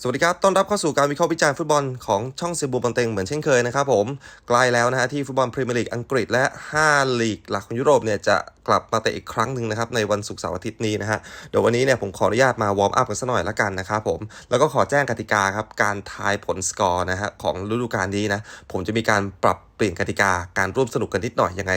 สวัสดีครับ ต้อนรับเข้าสู่การวิเคราะห์วิจารณ์ฟุตบอลของช่องเซบูบอลเต็งเหมือนเช่นเคยนะครับผม ใกล้แล้วนะฮะที่ฟุตบอลพรีเมียร์ลีกอังกฤษและ 5 ลีกหลักของยุโรปเนี่ยจะกลับมาเตะอีกครั้งหนึ่งนะครับในวันศุกร์เสาร์อาทิตย์นี้นะฮะ เดี๋ยววันนี้เนี่ยผมขออนุญาตมาวอร์มอัพกันสักหน่อยละกันนะครับผม แล้วก็ขอแจ้งกติกาครับการทายผลสกอร์นะฮะของฤดูกาลนี้นะ ผมจะมีการปรับเปลี่ยนกติกาการร่วมสนุกกันนิดหน่อยยังไง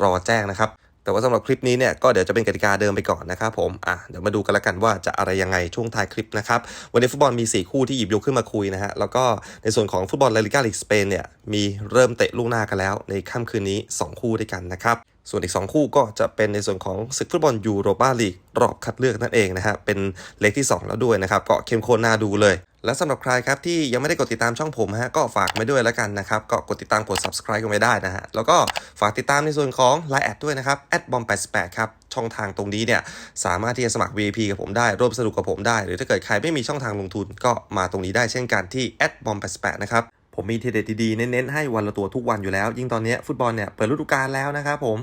รอแจ้งนะครับ แต่ว่าสำหรับคลิปนี้เนี่ยก็เดี๋ยวจะเป็นกติกาเดิมไปก่อนนะครับผมอะเดี๋ยวมาดูกันล้วกันว่าจะอะไรยังไงช่วงท้ายคลิปนะครับวันนี้ฟุตบอลมี 4 คู่ที่หยิบยกขึ้นมาคุยนะฮะแล้วก็ในส่วนของฟุตบอลลาลิกาลีกสเปนเนี่ยมีเริ่มเตะลูกหน้ากันแล้ว ในค่ำคืนนี้ 2 คู่ด้วยกันนะครับส่วนอีก 2 คู่ก็จะเป็นในส่วนของศึกฟุตบอลยูโรปาลีกรอบคัดเลือกนั่นเองนะฮะเป็นเลขที่ 2 แล้วด้วยนะครับก็เข้มข้นน่าดูเลย และสำหรับใครครับที่ยังไม่ได้กดติดตามช่องผมฮะก็ฝากไว้ด้วยแล้วกันนะครับก็กดติดตามกด subscribe กันไว้ได้นะฮะแล้วก็ฝากติดตามในส่วนของ Line แอดด้วยนะครับ @bom88 ครับช่องทางตรงนี้เนี่ยสามารถที่จะสมัคร VIP กับผมได้ร่วมสนุกกับผมได้ หรือถ้าเกิดใครไม่มีช่องทางลงทุนก็มาตรงนี้ได้เช่นกันที่ @bom88 นะครับ ผมมีทีเด็ดดีๆ เน้นๆ ให้วันละตัวทุกวันอยู่แล้ว ยิ่งตอนนี้ฟุตบอลเนี่ยเปิดฤดูกาลแล้วนะครับผม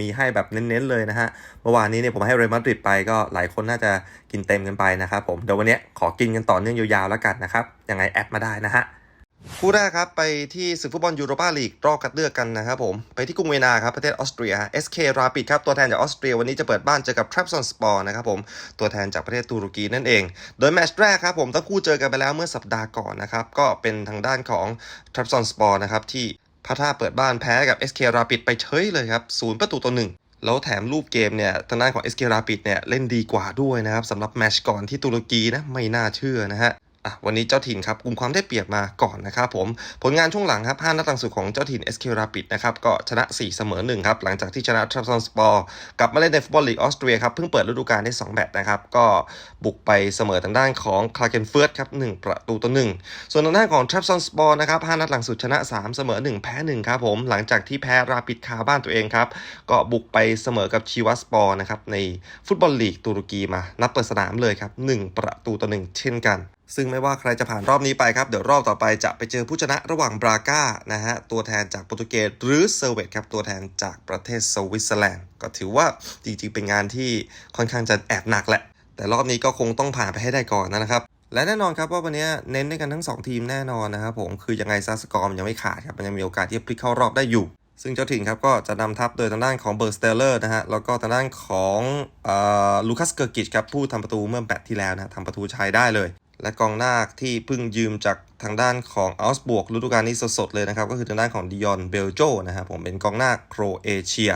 มีให้แบบเน้นๆเลยนะฮะ เมื่อวานนี้เนี่ยผมให้เรอัลมาดริดไปก็หลายคนน่าจะกินเต็มกันไปนะครับผม เดี๋ยววันนี้ขอกินกันต่อเนื่องยาวๆแล้วกันนะครับ ยังไงแอดมาได้นะฮะ คู่แรกครับ ไปที่ศึกฟุตบอลยูโรปาลีกรอบคัดเลือกกันนะครับผม ไปที่กรุงเวนาครับ ประเทศออสเตรีย SK Rapid ครับ ตัวแทนจากออสเตรียวันนี้จะเปิดบ้านเจอกับ Trabzonspor นะครับผม ตัวแทนจากประเทศตุรกีนั่นเอง โดยแมตช์แรกครับผมทั้งคู่เจอกันไปแล้วเมื่อสัปดาห์ก่อนนะครับ ก็เป็นทางด้านของ Trabzonspor นะครับที่พัท่าเปิดบ้านแพ้กับ SK Rapid ไปเฉยเลยครับศูนย์ประตูต่อหนึ่งแล้วแถมรูปเกมเนี่ยทางด้านของ SK Rapid เนี่ยเล่นดีกว่าด้วยนะครับสำหรับแมตช์ก่อนที่ตุรกีนะไม่น่าเชื่อนะฮะ อะวันนี้เจ้าถิ่นครับกลุ่มความได้เปรียบมาก่อนนะครับผมผลงานช่วงหลังครับ5นัดหลังสุดของเจ้าถิ่น SK Rapid นะครับก็ชนะ 4 เสมอ1ครับหลังจากที่ชนะ Trabzonspor กลับมาเล่นในฟุตบอลลีกออสเตรียครับเพิ่งเปิดฤดูกาลได้2แมตช์นะครับก็บุกไปเสมอทางด้านของ k l a g e n f u r t ครับ1ประตูต่อ1ส่วนทางด้านของ Trabzonspor นะครับ5นัดหลังสุดชนะ 3 เสมอ 1 แพ้1ครับผมหลังจากที่แพ้ Rapid คาบ้านตัวเองครับก็บุกไปเสมอกับชีวัสปอร์นะครับในฟุตบอลลีกตุรกีมานัดเปิดสนามเลยครับ1ประตูต่อ1เช่นกัน ซึ่งไม่ว่าใครจะผ่านรอบนี้ไปครับ เดี๋ยวรอบต่อไปจะไปเจอผู้ชนะระหว่างบราก้านะฮะ ตัวแทนจากโปรตุเกสหรือเซอร์เวตครับ ตัวแทนจากประเทศสวิตเซอร์แลนด์ ก็ถือว่าจริงๆ เป็นงานที่ค่อนข้างจะแอบหนักแหละ แต่รอบนี้ก็คงต้องผ่านไปให้ได้ก่อนนะครับและแน่นอนครับว่าวันนี้เน้นด้วยกันทั้ง 2 ทีมแน่นอนนะครับผมคือยังไงซาสกอร์มนยังไม่ขาดครับมันยังมีโอกาสที่จะพลิกเข้ารอบได้อยู่ ซึ่งเจ้าถิ่นครับก็จะนำทัพโดยทางด้านของเบอร์สเตเลอร์นะฮะแล้วก็ทางด้านของลูคัสเกอร์กิชครับผู้ทำประตูเมื่อแบตที่แล้วนะทำประตูชัยได้เลย และกองหน้าที่เพิ่งยืมจากทางด้านของอัลส์บวกฤดูกาลนี้สดๆเลยนะครับ ก็คือทางด้านของดิออนเบลโจนะครับผมเป็นกองหน้าโครเอเชีย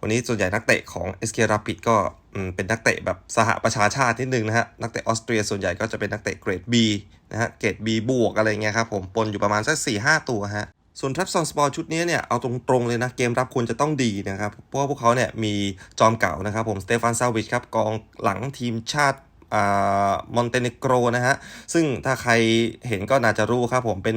วันนี้ส่วนใหญ่นักเตะของ SK Rapid ก็อืมเป็นนักเตะแบบสหประชาชาตินิดนึงนะฮะ นักเตะออสเตรียส่วนใหญ่ก็จะเป็นนักเตะเกรด B นะฮะ เกรด B บวกอะไรเงี้ยครับผมปนอยู่ประมาณสัก4 5 ตัวฮะส่วนทรัพซอนสปอร์ชุดนี้เนี่ย เอาตรงๆเลยนะ เกมรับควรจะต้องดีนะครับ เพราะว่าพวกเขาเนี่ยมีจอมเก่านะครับผม สเตฟานซาวิชครับ กองหลังทีมชาติ มอนเตเนโกรนะฮะ ซึ่งถ้าใครเห็นก็น่าจะรู้ครับผมเป็น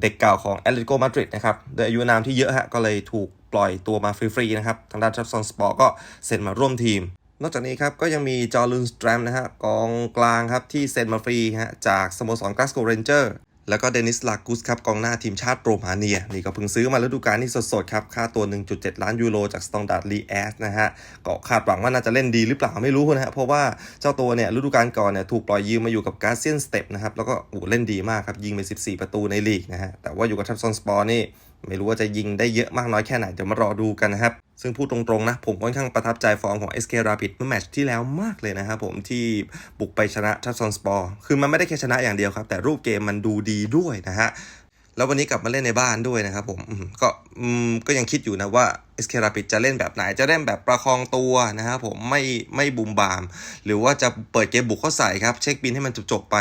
เด็กเก่าของแอตเลติโกมาดริดนะครับโดยอายุนามที่เยอะฮะ ก็เลยถูกปล่อยตัวมาฟรีๆนะครับ ทางด้านทรัพซอนสปอร์ก็เซ็นมาร่วมทีม นอกจากนี้ครับ ก็ยังมีจอร์ลุนสแตรมนะฮะกองกลางครับ ที่เซ็นมาฟรีฮะจากสโมสรกลาสโกเรนเจอร์ แล้วก็เดนิสลากุสครับกองหน้าทีมชาติโรมาเนีย นี่ก็เพิ่งซื้อมาฤดูกาลนี้สดๆครับ ค่าตัว 1.7 ล้านยูโรจากสตองดาร์ดลีแอสนะฮะ ก็คาดหวังว่าน่าจะเล่นดีหรือเปล่าไม่รู้นะฮะ เพราะว่าเจ้าตัวเนี่ยฤดูกาลก่อนเนี่ยถูกปล่อยยืมมาอยู่กับกาเซียนสเต็ปนะครับ แล้วก็โอ้เล่นดีมากครับยิงไป 14 ประตูในลีกนะฮะ แต่ว่าอยู่กับทัพซอนสปอร์นี่ ไม่รู้ว่าจะยิงได้เยอะมากน้อยแค่ไหน เดี๋ยวมารอดูกันนะครับ ซึ่งพูดตรงๆนะ ผมค่อนข้างประทับใจฟอร์มของ SK Rapid เมื่อแมตช์ที่แล้วมากเลยนะครับผมที่บุกไปชนะทัพซอนสปอร์คือมันไม่ได้แค่ชนะอย่างเดียวครับ แต่รูปเกมมันดูดีด้วยนะฮะแล้ววันนี้กลับมาเล่นในบ้านด้วยนะครับผมก็ก็ยังคิดอยู่นะว่า SK Rapid จะเล่นแบบไหนจะเล่นแบบประคองตัวนะครับผมไม่ไม่บุมบาม หรือว่าจะเปิดเกมบุกเข้าใส่ครับ เช็คบินให้มันจบๆไป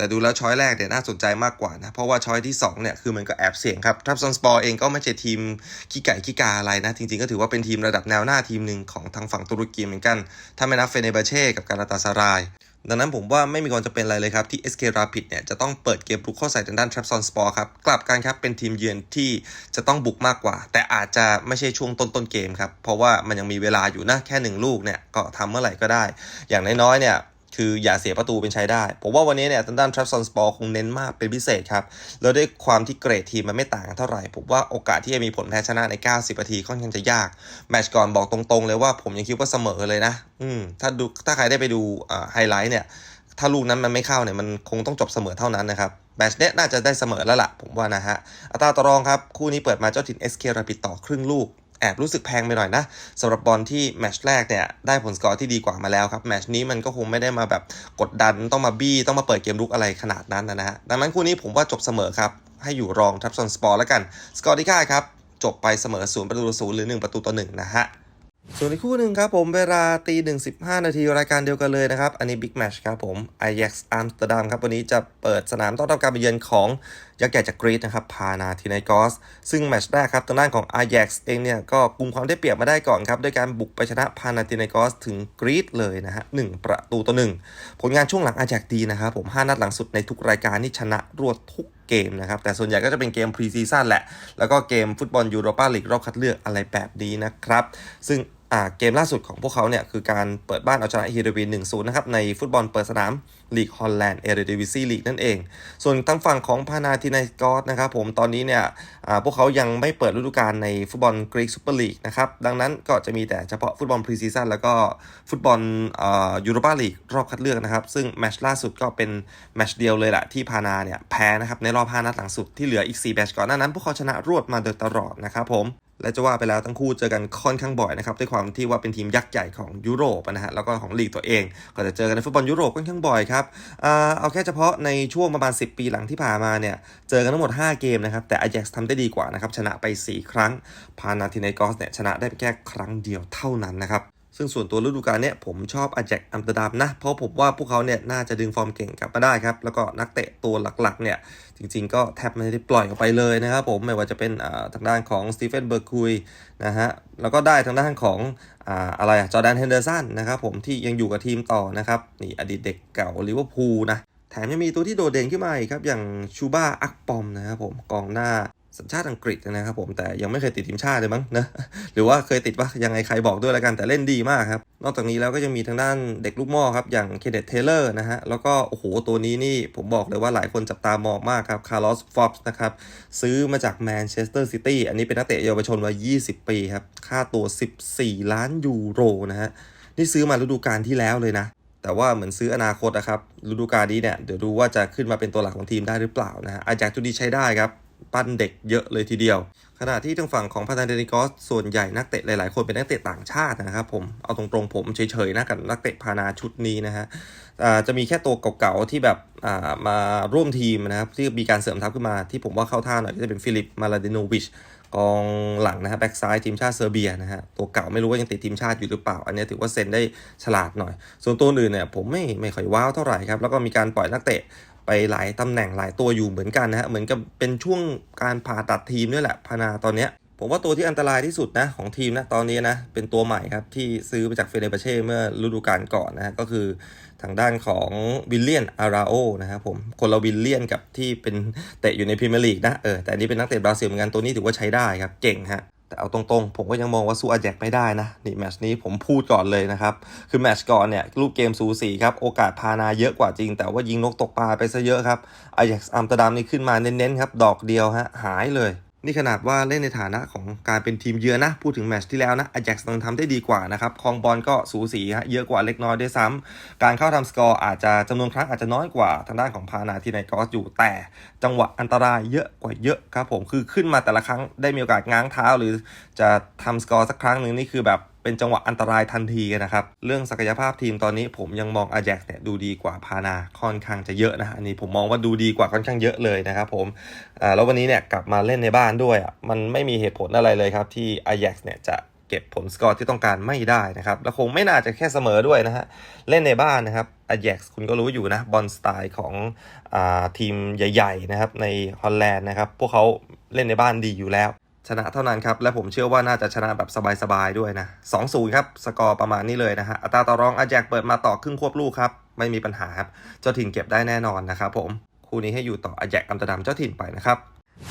แต่ดูแล้วช้อยแรกเนี่ยน่าสนใจมากกว่านะ เพราะว่าช้อยที่2เนี่ยคือมันก็แอบเสี่ยงครับทัพซอนสปอร์เองก็ไม่ใช่ทีมขี้ไก่ขี้กาอะไรนะ จริงๆก็ถือว่าเป็นทีมระดับแนวหน้าทีมหนึ่งของทางฝั่งตุรกีเหมือนกัน ถ้าไม่นับเฟเนเบเช่กับการาตาซาราย ดังนั้นผมว่าไม่มีความจำเป็นอะไรเลยครับ ที่ SK Rapid เนี่ยจะต้องเปิดเกมบุกเข้าใส่ทางด้าน Trabzon Spor ครับกลับกันครับเป็นทีมเยือนที่จะต้องบุกมากกว่า แต่อาจจะไม่ใช่ช่วงต้นต้นๆเกมครับเพราะว่ามันยังมีเวลาอยู่นะแค่หนึ่งลูกเนี่ยก็ทำเมื่อไหร่ก็ได้ อย่างน้อยๆเนี่ย คืออย่าเสียประตูเป็นใช้ได้ ผมว่าวันนี้เนี่ยทางด้านทรัพซอนสปอร์คงเน้นมากเป็นพิเศษครับ แล้วด้วยความที่เกรดทีมมันไม่ต่างกันเท่าไหร่ ผมว่าโอกาสที่จะมีผลแพ้ชนะใน 90นาทีค่อนข้างจะยาก แมตช์ก่อนบอกตรงๆ เลยว่าผมยังคิดว่าเสมอเลยนะ อืม ถ้าดูถ้าใครได้ไปดูไฮไลท์เนี่ย ถ้าลูกนั้นมันไม่เข้าเนี่ยมันคงต้องจบเสมอเท่านั้นนะครับแมตช์เนี้ยน่าจะได้เสมอแล้วล่ะ ผมว่านะฮะ อัตราต่อรองครับ คู่นี้เปิดมาเจ้าถิ่น SK ราปิดต่อครึ่งลูก แอบรู้สึกแพงไปหน่อยนะสำหรับบอลที่แมชแรกเนี่ยได้ผลสกอร์ที่ดีกว่ามาแล้วครับแมชนี้มันก็คงไม่ได้มาแบบกดดันต้องมาบี้ต้องมาเปิดเกมลุกอะไรขนาดนั้นนะฮะดังนั้นคู่นี้ผมว่าจบเสมอครับให้อยู่รองทับซอนสปอร์แล้วกันสกอร์ที่ค่าครับจบไปเสมอศูนย์ประตูต่อศูนย์หรือ 1 ประตูต่อหนึ่งนะฮะส่วนอีกคู่หนึ่งครับผมเวลาตีหนึ่งสิบห้านาทีรายการเดียวกันเลยนะครับ อันนี้บิ๊กแมชครับผม Ajax อัมสเตอร์ดัมครับ วันนี้จะเปิดสนามต้อนรับการไปเยือนของ ยักษ์ใหญ่จากกรีซนะครับพานาทินายกอส ซึ่งแมชแรกครับทางด้านของ Ajax เองเนี่ยก็กุมความได้เปรียบมาได้ก่อนครับด้วยการบุกไปชนะพานาทินายกอสถึงกรีซเลยนะฮะหนึ่งประตูต่อหนึ่งผลงานช่วงหลัง Ajax ดีนะครับผมห้านัดหลังสุดในทุกรายการนี่ชนะรวดทุกเกมนะครับแต่ส่วนใหญ่ก็จะเป็นเกมพรีซีซั่นแหละ แล้วก็เกมฟุตบอลยูโรปาลีกรอบคัดเลือกอะไรแบบนี้นะครับ ซึ่งเกมล่าสุดของพวกเขาเนี่ยคือการเปิดบ้านเอาชนะฮีโรวีน1-0นะครับในฟุตบอลเปิดสนาม ลีกฮอลแลนด์เอเรดิวิซีลีกนั่นเอง ส่วนทางฝั่งของพานาทินายกอสนะครับผมตอนนี้เนี่ยพวกเขายังไม่เปิดฤดูกาลในฟุตบอลกรีกซูเปอร์ลีกนะครับ ดังนั้นก็จะมีแต่เฉพาะฟุตบอลพรีซีซั่นแล้วก็ฟุตบอลยูโรปาลีกรอบคัดเลือกนะครับ ซึ่งแมตช์ล่าสุดก็เป็นแมตช์เดียวเลยแหละที่พานาเนี่ยแพ้นะครับในรอบ5นัดหลังสุดที่เหลืออีก4แมตช์ก่อนหน้านั้นพวกเขาชนะรวดมาโดยตลอดนะครับผม และจะว่าไปแล้วทั้งคู่เจอกันค่อนข้างบ่อยนะครับด้วยความที่ว่าเป็นทีมยักษ์ใหญ่ของยุโรปนะฮะแล้วก็ของลีกตัวเอง ก็จะเจอกันในฟุตบอลยุโรปค่อนข้างบ่อยครับเอาแค่เฉพาะในช่วงประมาณ 10 ปีหลังที่ผ่านมาเนี่ยเจอกันทั้งหมด 5 เกมนะครับแต่ Ajax ทำได้ดีกว่านะครับชนะไป 4 ครั้งพานาทินายกอสเนี่ยชนะได้แค่ครั้งเดียวเท่านั้นนะครับ ซึ่งส่วนตัวฤดูกาลนี้ผมชอบอาแจกอัมสเตอร์ดัมนะ เพราะผมว่าพวกเขาเนี่ยน่าจะดึงฟอร์มเก่งกลับมาได้ครับ แล้วก็นักเตะตัวหลักๆเนี่ยจริงๆก็แทบไม่ได้ปล่อยออกไปเลยนะครับผมไม่ว่าจะเป็นทางด้านของสตีเฟนเบอร์คุยนะฮะแล้วก็ได้ทางด้านของอะไรอะจอแดนเฮนเดอร์สันนะครับผมที่ยังอยู่กับทีมต่อนะครับนี่อดีตเด็กเก่าลิเวอร์พูลนะแถมยังมีตัวที่โดดเด่นขึ้นมาอีกครับ อย่างชูบ้าอักปอมนะครับผมกองหน้า สัญชาติอังกฤษนะครับผมแต่ยังไม่เคยติดทีมชาติเลยมั้งนะหรือว่าเคยติดว่ายังไงใครบอกด้วยแล้วกันแต่เล่นดีมากครับนอกจากนี้แล้วก็ยังมีทางด้านเด็กลูกหม่อครับอย่างเคเดตเทเลอร์นะฮะแล้วก็โอ้โหตัวนี้นี่ผมบอกเลยว่าหลายคนจับตามองมากครับคาร์ลอสฟอบส์นะครับซื้อมาจากแมนเชสเตอร์ซิตี้อันนี้เป็นนักเตะเยาวชนวัย20 ปีครับค่าตัว 14 ล้านยูโรนะฮะนี่ซื้อมาฤดูกาลที่แล้วเลยนะแต่ว่าเหมือนซื้ออนาคตนะครับฤดูกาลนี้เนี่ยเดี๋ยวดูว่าจะขึ้นมาเป็นตัวหลักของทีมได้หรือเปล่านะฮะอาจากจุดีใช้ได้ครับ ปั้นเด็กเยอะเลยทีเดียว ขณะที่ทางฝั่งของพาทานเดนิกอสส่วนใหญ่นักเตะหลาย ๆ คนเป็นนักเตะต่างชาตินะครับผม เอาตรงๆผมเฉย ๆ นะกับนักเตะพานาชุดนี้นะฮะจะมีแค่ตัวเก่า ๆ ที่แบบมาร่วมทีมนะครับที่มีการเสริมทัพขึ้นมาที่ผมว่าเข้าท่าหน่อยก็จะเป็นฟิลิปมาลาดิโนวิชกองหลังนะฮะแบ็กซ้ายทีมชาติเซอร์เบียนะฮะตัวเก่าไม่รู้ว่ายังติดทีมชาติอยู่หรือเปล่า อันนี้ถือว่าเซ็นได้ฉลาดหน่อย ส่วนตัวอื่นเนี่ยผมไม่ไม่ค่อยว้าวเท่าไหร่ครับแล้วก็มีการปล่อยนักเตะ ไปหลายตำแหน่งหลายตัวอยู่เหมือนกันนะฮะเหมือนกับเป็นช่วงการผ่าตัดทีมด้วยแหละพานาตอนเนี้ยผมว่าตัวที่อันตรายที่สุดนะของทีมนะตอนนี้นะเป็นตัวใหม่ครับที่ซื้อมาจากเฟเนบเช่เมื่อฤดูกาลก่อนนะฮะก็คือทางด้านของวิลเลียนอาราโอนะครับผมคนละวิลเลียนกับที่เป็นเตะอยู่ในพรีเมียร์ลีกนะเออแต่อันนี้เป็นนักเตะบราซิลเหมือนกันตัวนี้ถือว่าใช้ได้ครับเก่งฮะ แต่เอาตรงๆ ผมก็ยังมองว่าสู้อาแจกไม่ได้นะ นี่แมชนี้ผมพูดก่อนเลยนะครับ คือแมชก่อนเนี่ยรูปเกมสูสีครับ โอกาสพานาเยอะกว่าจริง แต่ว่ายิงนกตกปลาไปซะเยอะครับอาแจกอัมสเตอร์ดัมนี่ขึ้นมาเน้นๆครับ ดอกเดียวฮะหายเลย นี่ขนาดว่าเล่นในฐานะของการเป็นทีมเยือนนะ พูดถึงแมตช์ที่แล้วนะอาแจ็กซ์ต้องทำได้ดีกว่านะครับคองบอลก็สูสีฮะเยอะกว่าเล็กน้อยด้วยซ้ำการเข้าทำสกอร์อาจจะจำนวนครั้งอาจจะน้อยกว่าทางด้านของพานาที่ในกอสอยู่แต่จังหวะอันตรายเยอะกว่าเยอะครับผมคือขึ้นมาแต่ละครั้งได้มีโอกาสง้างเท้าหรือจะทำสกอร์สักครั้งหนึ่งนี่คือแบบ เป็นจังหวะอันตรายทันทีนะครับ เรื่องศักยภาพทีมตอนนี้ผมยังมองอาแจ็กเนี่ยดูดีกว่าพานาค่อนข้างจะเยอะนะอันนี้ผมมองว่าดูดีกว่าค่อนข้างเยอะเลยนะครับผมอ่าแล้ววันนี้เนี่ยกลับมาเล่นในบ้านด้วยอะมันไม่มีเหตุผลอะไรเลยครับที่อาแจ็กเนี่ยจะเก็บผลสกอร์ที่ต้องการไม่ได้นะครับ แล้วคงไม่น่าจะแค่เสมอด้วยนะฮะ เล่นในบ้านนะครับอาแจ็กคุณก็รู้อยู่นะบอลสไตล์ของอทีมใหญ่ ๆ นะครับในฮอลแลนด์นะครับ พวกเขาเล่นในบ้านดีอยู่แล้ว ชนะเท่านั้นครับ และผมเชื่อว่าน่าจะชนะแบบสบายๆด้วยนะ2-0ครับ สกอร์ประมาณนี้เลยนะฮะ อัตราต่อรองอาแจกเปิดมาต่อครึ่งควบลูกครับ ไม่มีปัญหาครับ เจ้าถิ่นเก็บได้แน่นอนนะครับผม คู่นี้ให้อยู่ต่ออาแจกอัมตอร์ดัมเจ้าถิ่นไปนะครับ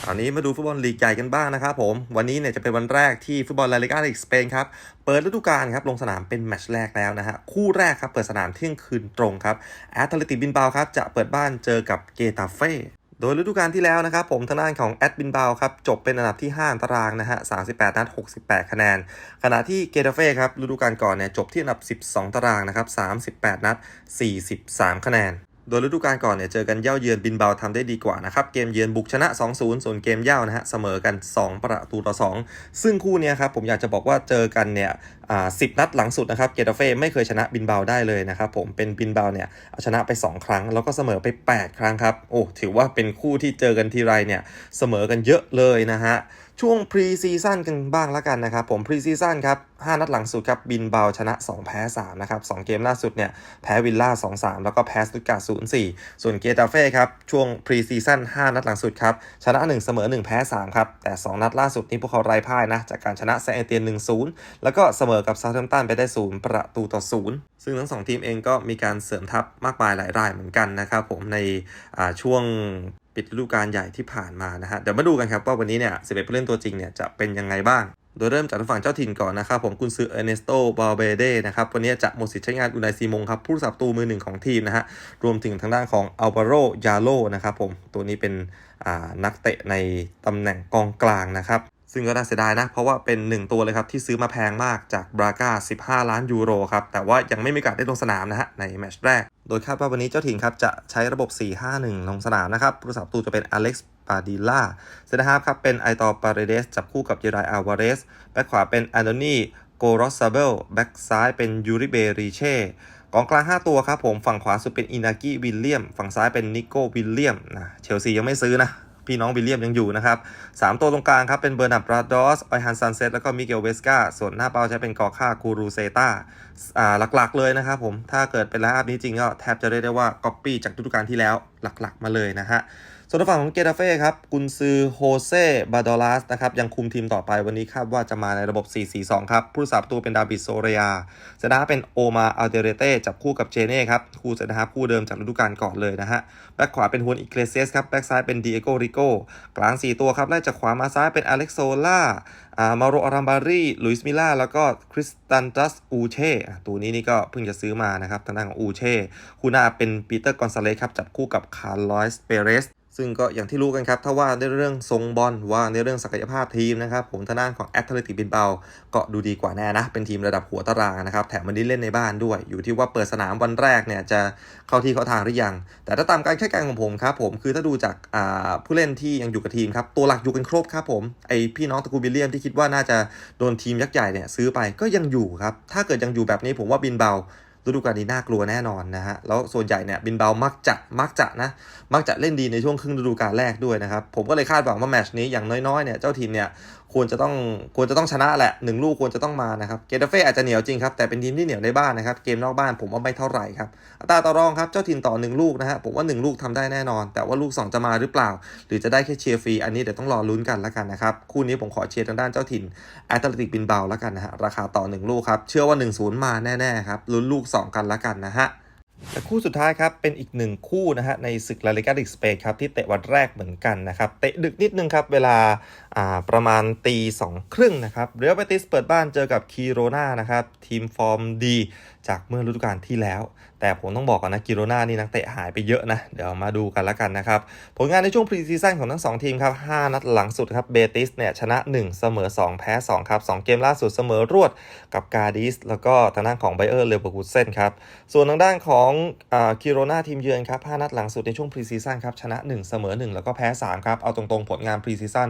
ตอนนี้มาดูฟุตบอลลีกใหญ่กันบ้างนะครับผม วันนี้เนี่ยจะเป็นวันแรกที่ฟุตบอลลาลิกาลีกสเปนครับ เปิดฤดูกาลครับ ลงสนามเป็นแมตช์แรกแล้วนะฮะ คู่แรกครับ เปิดสนามเที่ยงคืนตรงครับแอตเลติบินบาครับ จะเปิดบ้านเจอกับเกตาเฟ่ โดยฤดูกาลที่แล้วนะครับผมทางด้านของแอดบินบาวครับจบเป็นอันดับที่ 5 ตารางนะฮะ 38 นัด 68 คะแนน ขณะที่เกตาเฟ่ครับฤดูกาลก่อนเนี่ยจบที่อันดับ 12 ตารางนะครับ 38 นัด 43 คะแนน โดยฤดูกาลก่อนเนี่ยเจอกันเย่าเยือนบินเบาทำได้ดีกว่านะครับ เกมเยือนบุกชนะ 2-0 ส่วนเกมเย่านะฮะเสมอกัน 2 ประตูต่อ 2 ซึ่งคู่เนี้ยครับผมอยากจะบอกว่าเจอกันเนี่ย อ่า10นัดหลังสุดนะครับเกตาเฟ่ไม่เคยชนะบินเบาได้เลยนะครับผมเป็นบินเบาเนี่ยเอาชนะไป 2 ครั้ง แล้วก็เสมอไป 8 ครั้งครับโอ้ถือว่าเป็นคู่ที่เจอกันทีไรเนี่ยเสมอกันเยอะเลยนะฮะช่วงพรีซีซั่นกันบ้างแล้วกันนะครับผมพรีซีซั่นครับ5นัดหลังสุดครับบินเบาชนะ 2 แพ้ 3 นะครับ 2 เกมล่าสุดเนี่ยแพ้วิลล่า 2-3 แล้วก็แพ้สตุตการ์0-4 ส่วนเกตาเฟ่ครับช่วงพรีซีซั่น5นัดหลังสุดครับชนะ 1 เสมอ 1 แพ้ 3 ครับแต่ 2 นัดล่าสุดนี้พวกเขาไร้พ่ายนะจากการชนะแซงเอเตียน 1-0 แล้วก็เสมอกับซาเทมตันไปได้ 0 ประตูต่อ 0 ซึ่งทั้งสองทีมเองก็มีการเสริมทัพมากมายหลายรายเหมือนกันนะครับผมในช่วงปิดฤดูกาลใหญ่ที่ผ่านมานะฮะเดี๋ยวมาดูกันครับว่าวันนี้เนี่ย11ผู้เล่นตัวจริงเนี่ยจะเป็นยังไงบ้าง โดยเริ่มจากทางฝั่งเจ้าถิ่นก่อนนะครับผมกุนซือเอเนสโตบาเบเดนะครับวันนี้จะหมดสิทธิ์ใช้งานอุนายซีมงครับผู้สับตูมือหนึ่งของทีมนะฮะรวมถึงทางด้านของอัล a าโรยาโลนะครับผมตัวนี้เป็นนักเตะในตำแหน่งกองกลางนะครับ ซึ่งก็น่าเสียดายนะ เพราะว่าเป็น 1 ตัวเลยครับ ที่ซื้อมาแพงมากจากบราก้า 15 ล้านยูโรครับ แต่ว่ายังไม่มีกาสได้ลงสนามนะฮะในแมตช์แรก โดยคาดว่าวันนี้เจ้าถิ่นครับ จะใช้ระบบ 4-5-1 ลงสนามนะครับผู้สับตูจะเป็นอเล็กซ์ปาดิล่าเซนทาร์ฮาฟครับเป็นไอตอปาเรเดสจับคู่กับเจไรอัลวาเรสแบ็คขวาเป็นอันโดนีโกรอสซาเบลแบ็คซ้ายเป็นยูริเบรีเช่กองกลาง 5 ตัวครับผมฝั่งขวาสุดเป็นอินากิวิลเลียม ฝั่งซ้ายเป็นนิโก้วิลเลียมนะเชลซียังไม่ซื้อนะ พี่น้องวิลเลียมยังอยู่นะครับ 3 ตัวตรงกลางครับเป็นเบอร์นับราดอสออยฮันซันเซตแล้วก็มิเกลเวสกาส่วนหน้าเป้าใช้เป็นกอค่าคูรูเซตาอ่าหลักๆเลยนะครับผมถ้าเกิดเป็นไลน์อัพนี้จริงก็แทบจะเรียกได้ว่าก๊อปปี้จากฤดูกาลที่แล้วหลักๆมาเลยนะฮะ ส่วนฝั่งของเกตาเฟ่ครับกุนซือโฮเซ่บาดอลัสนะครับยังคุมทีมต่อไปวันนี้คาดว่าจะมาในระบบ 4-4-2 ครับ ผู้สับตัวเป็นดาบิดโซเรียเซนาเป็นโอมาอัลเดเรเต้จับคู่กับเจเน่ครับคู่เซนาคู่เดิมจากฤดูกาลก่อนเลยนะฮะแบ็คขวาเป็นฮวนอิเกเลเซสครับแบ็คซ้ายเป็นดิเอโกริโกกลาง 4 ตัวครับไล่จากขวามาซ้ายเป็นอเล็กโซล่าอ่ามาโรอารัมบารีลุยส์มิล่าแล้วก็คริสตันตัสอูเช่ตัวนี้นี่ก็เพิ่งจะซื้อมานะครับทางด้านของอูเช่คู่หน้าเป็นปีเตอร์กอนซาเลสครับจับคู่กับคาร์ลอยส์เปเรส ซึ่งก็อย่างที่รู้กันครับ ถ้าว่าในเรื่องทรงบอลว่าในเรื่องศักยภาพทีมนะครับ ผมทางด้านของแอตเลติกบินเบาก็ดูดีกว่าแน่นะ เป็นทีมระดับหัวตารางนะครับ แถมวันนี้เล่นในบ้านด้วย อยู่ที่ว่าเปิดสนามวันแรกเนี่ยจะเข้าที่เข้าทางหรือยัง แต่ถ้าตามการคาดการณ์ของผมครับผมคือถ้าดูจากผู้เล่นที่ยังอยู่กับทีมครับตัวหลักอยู่กันครบครับผมไอพี่น้องตระกูลวิลเลียมที่คิดว่าน่าจะโดนทีมยักษ์ใหญ่เนี่ยซื้อไปก็ยังอยู่ครับถ้าเกิดยังอยู่แบบนี้ผมว่าบินเบา ฤดูกาลนี้น่ากลัวแน่นอนนะฮะแล้วส่วนใหญ่เนี่ยบินเบามักจะมักจะนะมักจะเล่นดีในช่วงครึ่งฤดูกาลแรกด้วยนะครับผมก็เลยคาดหวังว่าแมชนี้อย่างน้อยๆเนี่ยเจ้าทีมเนี่ย ควรจะต้องควรจะต้องชนะแหละหนึ่งลูกควรจะต้องมานะครับเกตาเฟ่อาจจะเหนียวจริงครับแต่เป็นทีมที่เหนียวในบ้านนะครับเกมนอกบ้านผมว่าไม่เท่าไหร่ครับอัตราต่อรองครับเจ้าทีมต่อหนึ่งลูกนะฮะผมว่าหนึ่งลูกทำได้แน่นอน แต่ว่าลูกสองจะมาหรือเปล่า หรือจะได้แค่เชียร์ฟรีอันนี้เดี๋ยวต้องรอลุ้นกันแล้วกันนะครับคู่นี้ผมขอเชียร์ทางด้านเจ้าถิ่นแอตเลติกบินเบาแล้วกันนะฮะราคาต่อหนึ่งลูกครับเชื่อว่า 1-0 มาแน่ๆครับลุ้นลูกสองกันแล้วกันนะฮะ แต่คู่สุดท้ายครับเป็นอีกหนึ่งคู่นะฮะในศึกลาลิกาดิกสเปนครับที่เตะวันแรกเหมือนกันนะครับเตะดึกนิดนึงครับเวลาอ่าประมาณตีสองครึ่งนะครับเรอัลเบติสเปิดบ้านเจอกับคีโรนานะครับทีมฟอร์มดีจากเมื่อฤดูกาลที่แล้ว แต่ผมต้องบอกก่อนนะกิโรนานี่นักเตะหายไปเยอะนะ เดี๋ยวมาดูกันละกันนะครับ ผลงานในช่วงพรีซีซั่นของทั้ง 2 ทีมครับ 5 นัดหลังสุดครับเบติสเนี่ยชนะ 1 เสมอ 2 แพ้ 2 ครับ 2 เกมล่าสุดเสมอรวดกับกาดิสแล้วก็ทางด้านของไบเออร์เลเวอร์คูเซนครับส่วนทางด้านของคิโรนาทีมเยือนครับ5นัดหลังสุดในช่วงพรีซีซั่นครับชนะ 1 เสมอ 1 แล้วก็แพ้ 3 ครับ เอาตรงๆผลงานพรีซีซั่น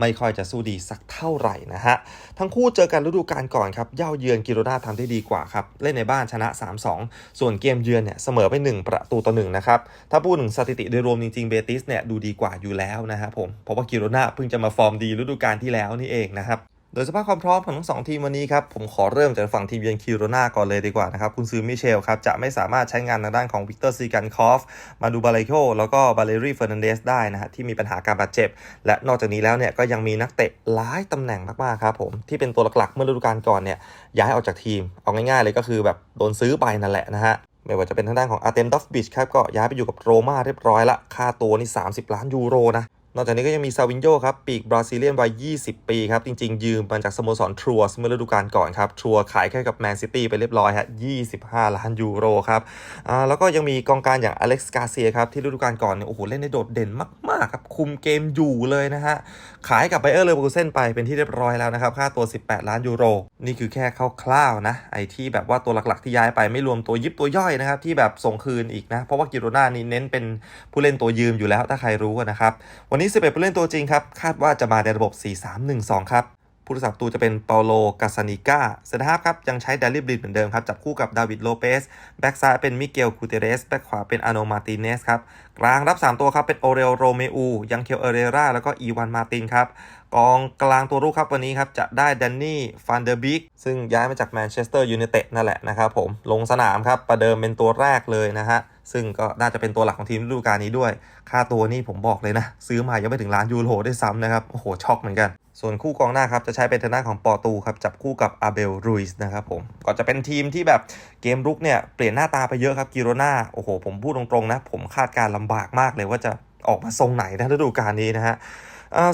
ไม่ค่อยจะสู้ดีสักเท่าไหร่นะฮะ ทั้งคู่เจอกันฤดูกาลก่อนครับ เย่าเยือนกิโรนาทำได้ดีกว่าครับ เล่นในบ้านชนะ 3-2 ส่วนเกมเยือนเนี่ยเสมอไป 1 ประตูต่อ1นะครับ ถ้าพูดถึงสถิติโดยรวมจริงๆเบติสเนี่ยดูดีกว่าอยู่แล้วนะครับผม เพราะว่ากิโรนาเพิ่งจะมาฟอร์มดีฤดูกาลที่แล้วนี่เองนะครับ โดยสภาพความพร้อมของทั้งสองทีมวันนี้ครับ ผมขอเริ่มจากฝั่งทีมเยือนคิโรนาก่อนเลยดีกว่านะครับ คุณซือมิเชลครับ จะไม่สามารถใช้งานทางด้านของวิกเตอร์ซีกันคอฟ มาดูบาเลโคแล้วก็บาเลรีเฟอร์นันเดสได้นะฮะที่มีปัญหาการบาดเจ็บ และนอกจากนี้แล้วเนี่ยก็ยังมีนักเตะหลายตำแหน่งมากๆครับผม ที่เป็นตัวหลักๆ เมื่อฤดูกาลก่อนเนี่ยย้ายออกจากทีม เอาง่ายๆเลยก็คือแบบโดนซื้อไปนั่นแหละนะฮะไม่ว่าจะเป็นทางด้านของอาร์เตมดอฟบิชครับก็ย้ายไปอยู่กับโรม่าเรียบร้อยละค่าตัวนี่ 30 ล้านยูโรนะ นอกจากนี้ก็ยังมีซาวินโยครับ ปีกบราซิเลียนวัย 20 ปีครับ จริง ๆ ยืมมาจากสโมสรทรัวร์เมื่อฤดูกาลก่อนครับทรัวขายแค่กับแมนซิตี้ไปเรียบร้อยฮะ 25 ล้านยูโรครับอ่าแล้วก็ยังมีกองการอย่างอเล็กซ์กาเซียครับ ที่ฤดูกาลก่อนเนี่ยโอ้โห เล่นได้โดดเด่นมาก ๆ ครับ คุมเกมอยู่เลยนะฮะ ขายกับไบเออร์เลเวอร์คูเซนไปเป็นที่เรียบร้อยแล้วนะครับค่าตัว 18 ล้านยูโร นี่คือแค่คร่าวๆนะไอที่แบบว่าตัวหลักๆที่ย้ายไปไม่รวมตัวยิบตัวย่อยนะครับที่แบบส่งคืนอีกนะเพราะว่ากิโรนานี่เน้นเป็นผู้เล่นตัวยืมอยู่แล้วถ้าใครรู้นะครับวันนี้ 11ผู้เล่นตัวจริงครับ คาดว่าจะมาในระบบ 4-3-1-2 ครับ ผู้รักษาประตูจะเป็นเปาโลกาซานิก้าเซนทาร์ครับ ยังใช้แดลิบลินเหมือนเดิมครับ จับคู่กับดาวิดโลเปส แบ็กซ้ายเป็นมิเกลคูเตเรส แบ็กขวาเป็นอาโนมาติเนสครับ กลางรับ 3 ตัวครับ เป็นโอเรลโรเมอูยังเคียวเอเรราแล้วก็อีวานมาตินครับ กองกลางตัวรุกครับวันนี้ครับจะได้แดนนี่ฟันเดอร์บิกซึ่งย้ายมาจากแมนเชสเตอร์ยูไนเต็ดนั่นแหละนะครับผมลงสนามครับประเดิมเป็นตัวแรกเลยนะฮะซึ่งก็น่าจะเป็นตัวหลักของทีมฤดูกาลนี้ด้วย ค่าตัวนี่ผมบอกเลยนะ ซื้อมายังไม่ถึงล้านยูโรด้วยซ้ำนะครับ โอ้โห ช็อกเหมือนกัน ส่วนคู่กองหน้าครับ จะใช้เป็นทางด้านของปอตูครับ จับคู่กับอาเบลรุยส์นะครับผมก็จะเป็นทีมที่แบบเกมรุกเนี่ย เปลี่ยนหน้าตาไปเยอะครับกิโรนาโอ้โห ผมพูดตรงๆนะ ผมคาดการลำบากมากเลยว่าจะออกมาทรงไหนนะฤดูกาลนี้นะฮะ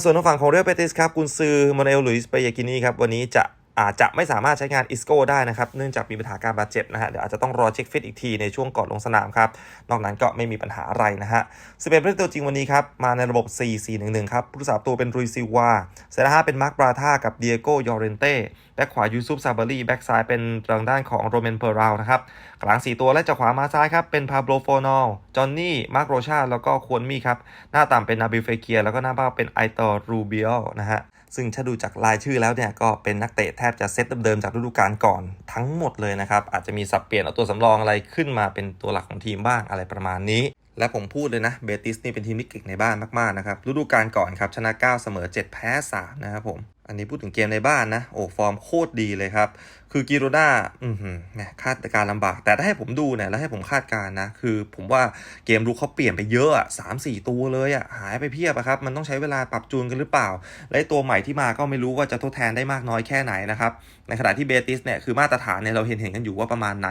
ส่วนทางฝั่งของเรอัลเบติสครับกุนซือมอนเอลลุยส์เปยากินีครับวันนี้จะ อาจจะไม่สามารถใช้งานอิสโก้ได้นะครับ เนื่องจากมีปัญหาการบาดเจ็บนะฮะ เดี๋ยวอาจจะต้องรอเช็คฟิตอีกทีในช่วงก่อนลงสนามครับ นอกนั้นก็ไม่มีปัญหาอะไรนะฮะ11ผู้เล่นตัวจริงวันนี้ครับ มาในระบบ 4-4-1-1 ครับ ผู้รักษาประตูเป็นรุยซิวาเซนห้าเป็นมาร์คบราธากับเดียโกยอเรนเต้แบ็คขวายูซุปซาบารีแบ็คซ้ายเป็นทางด้านของโรเมนเพอร์ราวนะครับ กลาง 4 ตัวและจากขวามาซ้ายครับ เป็นพาโบลโฟนอล จอห์นนี่ มาร์คโรชาแล้วก็ควอนมี่ครับ หน้าต่ำเป็นนาบิลเฟเกีย แล้วก็หน้าเป้าเป็นไอตอร์รูเบียลนะฮะ ซึ่งถ้าดูจากรายชื่อแล้วเนี่ยก็เป็นนักเตะแทบจะเซตเดิมๆจากฤดูกาลก่อนทั้งหมดเลยนะครับ อาจจะมีสับเปลี่ยนเอาตัวสำรองอะไรขึ้นมาเป็นตัวหลักของทีมบ้างอะไรประมาณนี้ และผมพูดเลยนะเบติสนี่เป็นทีมที่เก่งในบ้านมากๆนะครับฤดูกาลก่อนครับชนะ 9 เสมอ 7 แพ้ 3 นะครับผม อันนี้พูดถึงเกมในบ้านนะ โอ้ฟอร์มโคตรดีเลยครับ คือกิโรนาอืมแหมคาดการลำบาก แต่ถ้าให้ผมดูเนี่ยแล้วให้ผมคาดการนะ คือผมว่าเกมรุกเขาเปลี่ยนไปเยอะอะสามสี่ตัวเลยอะหายไปเพียบอะครับ มันต้องใช้เวลาปรับจูนกันหรือเปล่า และตัวใหม่ที่มาก็ไม่รู้ว่าจะทดแทนได้มากน้อยแค่ไหนนะครับ ในขณะที่เบติสเนี่ยคือมาตรฐานเนี่ยเราเห็นเห็นกันอยู่ว่าประมาณไหน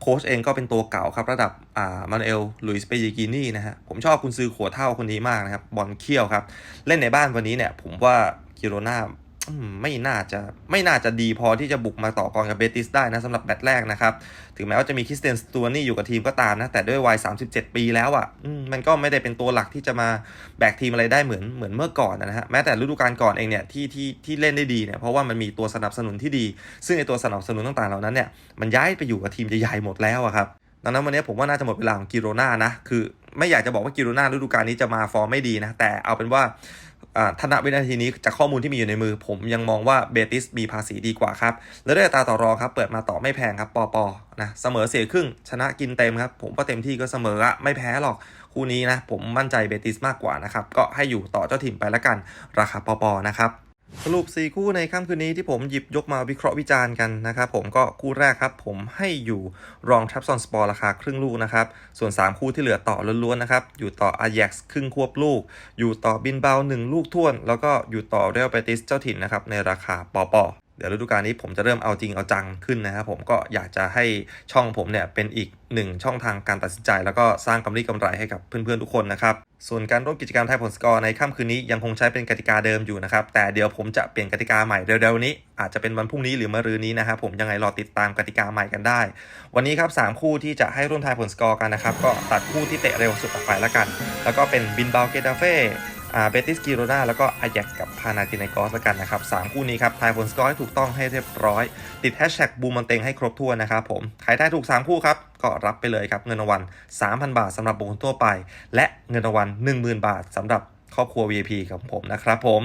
โค้ชเองก็เป็นตัวเก่าครับระดับอ่ามานูเอลลุยส์เปยิกินี่นะฮะผมชอบคุณซื้อขัวเท่าคนนี้มากนะครับบอลเขี้ยวครับเล่นในบ้านวันนี้เนี่ยผมว่ากิโรนา ไม่น่าจะไม่น่าจะดีพอที่จะบุกมาต่อกรกับเบติสได้นะสำหรับแบตแรกนะครับ ถึงแม้ว่าจะมีคริสเตนสตูนี่อยู่กับทีมก็ตามนะ แต่ด้วยวัย 37 ปีแล้วอะ่ะมมันก็ไม่ได้เป็นตัวหลักที่จะมาแบกทีมอะไรได้เหมือนเหมือนเมื่อก่อนนะฮะแม้แต่ฤดูกาลก่อนเองเนี่ยที่ที่ที่เล่นได้ดีเนี่ยเพราะว่ามันมีตัวสนับสนุนที่ดี ซึ่งไอตัวสนับสนุนต่างๆเหล่านั้นเนี่ยมันย้ายไปอยู่กับทีมใหญ่ๆหมดแล้วอะครับดังนั้นวันนี้ผมว่าน่าจะหมดเวลาของกิโรนานะคือไม่อยากจะบอกว่ากิโรนาฤดูกาลนี้จะมาฟอร์มไม่ดีนะแต่เอาเป็นว่า อ่าธนวินาทีนี้จากข้อมูลที่มีอยู่ในมือ ผมยังมองว่าเบติสมีภาษีดีกว่าครับ แล้วด้วยตาต่อรองครับ เปิดมาต่อไม่แพงครับปอปอนะเสมอเสียครึ่ง ชนะกินเต็มครับ ผมก็เต็มที่ก็เสมออะไม่แพ้หรอกคู่นี้นะ ผมมั่นใจเบติสมากกว่านะครับ ก็ให้อยู่ต่อเจ้าถิ่นไปละกัน ราคาปอปอนะครับ สรุป 4 คู่ในค่ำคืนนี้ที่ผมหยิบยกมาวิเคราะห์วิจารณ์กันนะครับผมก็คู่แรกครับ ผมให้อยู่รองทับซอนสปอร์ราคาครึ่งลูกนะครับ ส่วน 3 คู่ที่เหลือต่อล้วนๆนะครับ อยู่ต่ออาแยกครึ่งควบลูก อยู่ต่อบินเบา 1 ลูกท่วน แล้วก็อยู่ต่อเรอัลเบติสเจ้าถิ่นนะครับในราคาปอปอ เดี๋ยวฤดูกาลนี้ผมจะเริ่มเอาจริงเอาจังขึ้นนะครับผมก็อยากจะให้ช่องผมเนี่ยเป็นอีกหนึ่งช่องทางการตัดสินใจ แล้วก็สร้างกำไรกำไรให้กับเพื่อนๆทุกคนนะครับส่วนการร่วมกิจกรรมทายผลสกอร์ในค่ำคืนนี้ยังคงใช้เป็นกติกาเดิมอยู่นะครับแต่เดี๋ยวผมจะเปลี่ยนกติกาใหม่เร็วๆนี้ อาจจะเป็นวันพรุ่งนี้หรือมะรืนนี้นะครับผมยังไงรอติดตามกติกาใหม่กันได้ วันนี้ครับ3คู่ที่จะให้ร่วมทายผลสกอร์กันนะครับก็ตัดคู่ที่เตะเร็วสุดออกไปแล้วกัน แล้วก็เป็นบินบาลเกตาเฟ่ เบติสกิโรนาแล้วก็อาแยกกับพานาตินกอสกันนะครับสามคู่นี้ครับทายผลสกอร์ให้ถูกต้องให้เรียบร้อย ติดแฮชแท็กบูมอนเตงให้ครบถ้วนนะครับผมใครได้ถูก 3 คู่ครับก็รับไปเลยครับเงินรางวัล3,000 บาทสำหรับบุคคลทั่วไป และเงินรางวัล10,000 บาทสำหรับครอบครัว VIP ของผมนะครับผม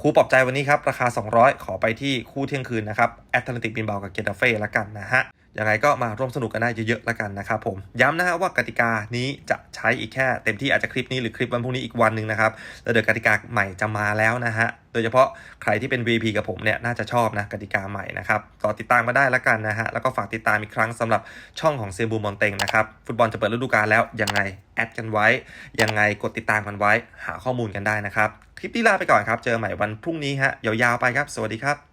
คู่ปลอบใจวันนี้ครับ ราคา 200 ขอไปที่คู่เที่ยงคืนนะครับแอตแลนติกบินเบากับเกตาเฟ่ละกันนะฮะ ยังไงก็มาร่วมสนุกกันได้เยอะๆแล้วกันนะครับผมย้ำนะฮะว่ากติกานี้จะใช้อีกแค่เต็มที่อาจจะคลิปนี้หรือคลิปวันพรุ่งนี้อีกวันหนึ่งนะครับแล้วเดี๋ยวกติกาใหม่จะมาแล้วนะฮะโดยเฉพาะใครที่เป็น VP กับผมเนี่ยน่าจะชอบนะกติกาใหม่นะครับก็ติดตามมาได้แล้วกันนะฮะแล้วก็ฝากติดตามอีกครั้งสำหรับช่องของเซบูมอนเตงนะครับฟุตบอลจะเปิดฤดูกาลแล้วยังไงแอดกันไว้ยังไงกดติดตามกันไว้ หาข้อมูลกันได้นะครับคลิปนี้ลาไปก่อนครับเจอใหม่วันพรุ่งนี้ฮะยาวๆไปครับ สวัสดีครับ